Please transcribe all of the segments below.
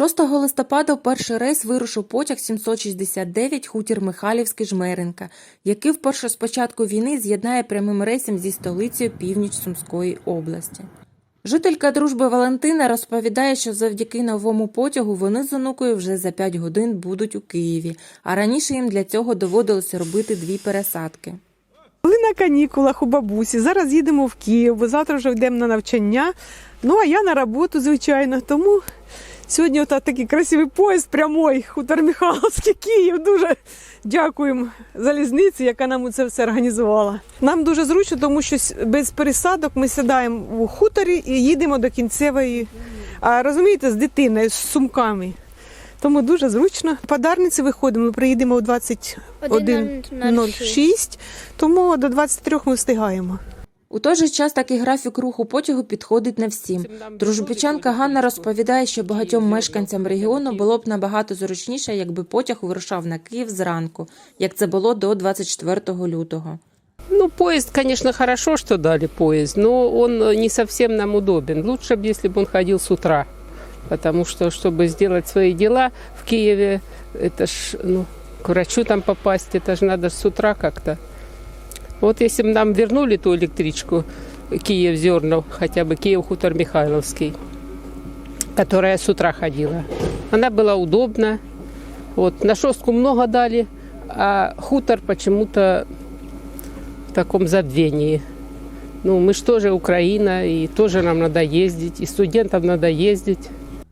6 листопада в перший рейс вирушив потяг 769 хутір Михайлівський Жмеренка, який вперше з початку війни з'єднає прямим рейсом зі столицею північ Сумської області. Жителька дружби Валентина розповідає, що завдяки новому потягу вони з онукою вже за 5 годин будуть у Києві, а раніше їм для цього доводилося робити дві пересадки. Були на канікулах у бабусі. Зараз їдемо в Київ, бо завтра вже йдемо на навчання. Ну а я на роботу, звичайно. Тому сьогодні отак такий красивий поїзд прямой, хутор Михайловський Київ. Дуже дякуємо залізниці, яка нам це все організувала. Нам дуже зручно, тому що без пересадок ми сідаємо у хуторі і їдемо до кінцевої. А розумієте, з дитиною, з сумками. Тому дуже зручно. Подарниці виходимо, ми приїдемо о 21.06, тому до 23 ми встигаємо. У той же час такий графік руху потягу підходить не всім. Дружбічанка Ганна розповідає, що багатьом мешканцям регіону було б набагато зручніше, якби потяг вирушав на Київ зранку, як це було до 24 лютого. Ну, поезд, конечно, хорошо, что дали поезд, но он не совсем нам удобен. Лучше бы, если бы он ходил с утра. Потому что, чтобы сделать свои дела в Киеве, это ж, ну, к врачу там попасть, это же надо с утра как-то. Вот если бы нам вернули ту электричку Киев-Зернов, хотя бы Киев-Хутор-Михайловский, которая с утра ходила, она была удобна. Вот, на шостку много дали, а хутор почему-то в таком забвении. Ну, мы же тоже Украина, и тоже нам надо ездить, и студентам надо ездить.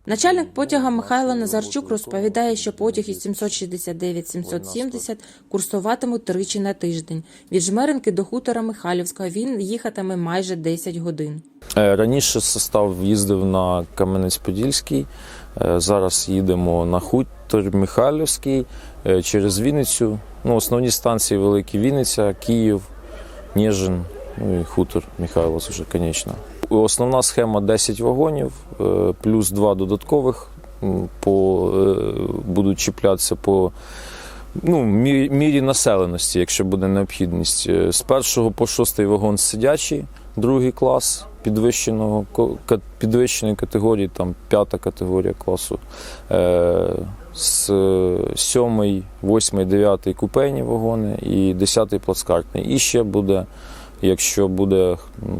Начальник потяга Михайло Назарчук розповідає, що потяги 769-770 курсуватимуть тричі на тиждень. Від Жмеренки до хутора Михайлівського він їхатиме майже 10 годин. Е, Раніше состав їздив на Кам'янець-Подільський, е, зараз їдемо на хутор Михайлівський е, через Вінницю. Ну, основні станції великі Вінниця, Київ, Ніжин, ну і хутор Михайловськ вже, звісно. Основна схема 10 вагонів, е, плюс два додаткових по, е, будуть чіплятися по ну, мірі, населеності, якщо буде необхідність. Е, З першого по шостий вагон сидячий, другий клас підвищеного підвищеної категорії, там п'ята категорія класу. З сьомий, восьмий, дев'ятий купейні вагони і десятий плацкартний. І ще буде, якщо буде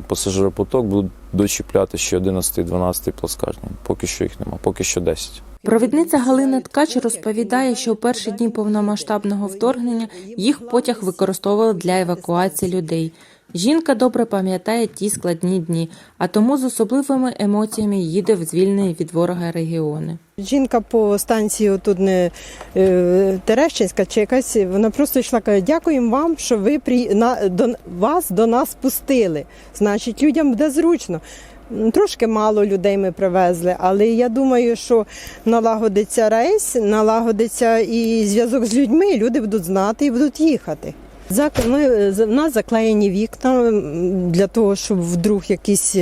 пасажиропоток, будуть дочіпляти ще 11, 12 плацкартний. Поки що їх нема, поки що 10. Провідниця Галина Ткач розповідає, що у перші дні повномасштабного вторгнення їх потяг використовували для евакуації людей. Жінка добре пам'ятає ті складні дні, а тому з особливими емоціями їде в звільнені від ворога регіони. Жінка по станції тут не е, Терещинська чи якась, вона просто йшла каже, дякуємо вам, що ви при, на, до, вас до нас пустили. Значить, людям буде зручно. Трошки мало людей ми привезли, але я думаю, що налагодиться рейс, налагодиться і зв'язок з людьми, люди будуть знати і будуть їхати. Ми, в нас заклеєні вікна для того, щоб вдруг якісь,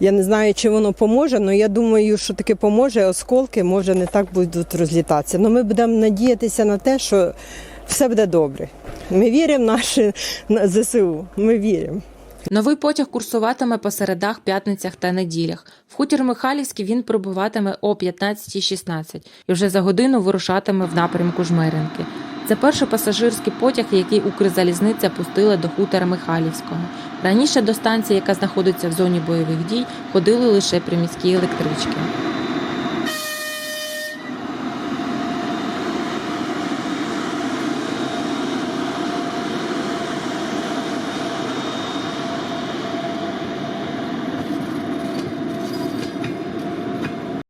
я не знаю, чи воно поможе, але я думаю, що таки поможе, осколки може не так будуть розлітатися. Але ми будемо надіятися на те, що все буде добре. Ми віримо в наше на ЗСУ. Ми віримо. Новий потяг курсуватиме по середах, п'ятницях та неділях. В хутір Михайлівський він прибуватиме о 15.16 і вже за годину вирушатиме в напрямку Жмеринки. Це перший пасажирський потяг, який Укрзалізниця пустила до хутора Михайлівського. Раніше до станції, яка знаходиться в зоні бойових дій, ходили лише приміські електрички.